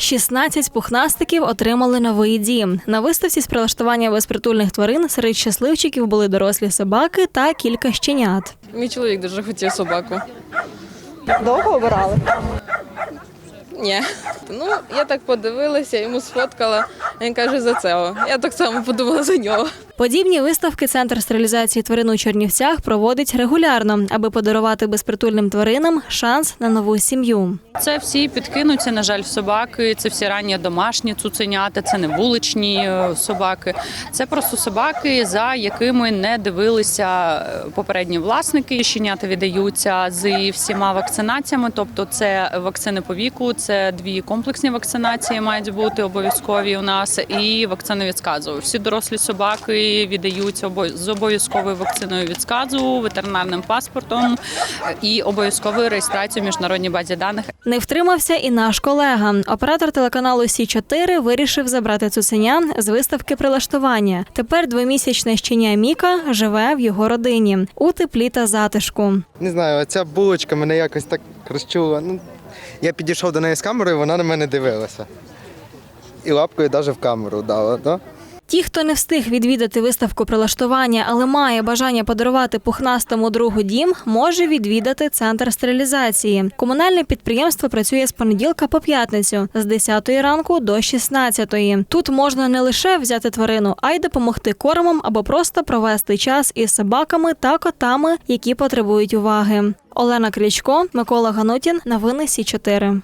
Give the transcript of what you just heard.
16 пухнастиків отримали новий дім. На виставці з прилаштування безпритульних тварин серед щасливчиків були дорослі собаки та кілька щенят. Мій чоловік дуже хотів собаку. Довго обирали? Ні. Ну, я так подивилася, йому сфоткала. Він каже за це. Я так само подумала за нього. Подібні виставки центр стерилізації тварин у Чернівцях проводить регулярно, аби подарувати безпритульним тваринам шанс на нову сім'ю. Це всі підкинуться, на жаль, собаки. Це всі ранні домашні цуценята, це не вуличні е, собаки. Це просто собаки, за якими не дивилися е, попередні власники. Щенята віддаються з всіма вакцинаціями. Тобто, це вакцини по віку, це дві комплексні вакцинації мають бути обов'язкові у нас, і вакцини від сказу. Всі дорослі собаки віддаються обо- з обов'язковою вакциною від сказу, ветеринарним паспортом е, і обов'язковою реєстрацією в міжнародній базі даних. Не втримався і наш колега. Оператор телеканалу Сі 4 вирішив забрати цуценя з виставки прилаштування. Тепер двомісячне щеня Міка живе в його родині у теплі та затишку. Не знаю, ця булочка мене якось так розчула. Ну, я підійшов до неї з камерою, вона на мене дивилася. І лапкою навіть в камеру дала. Да? Ті, хто не встиг відвідати виставку прилаштування, але має бажання подарувати пухнастому другу дім, може відвідати центр стерилізації. Комунальне підприємство працює з понеділка по п'ятницю з 10 ранку до 16. Тут можна не лише взяти тварину, а й допомогти кормом або просто провести час із собаками та котами, які потребують уваги. Олена Крічко, Микола Ганутін, новини Сі 4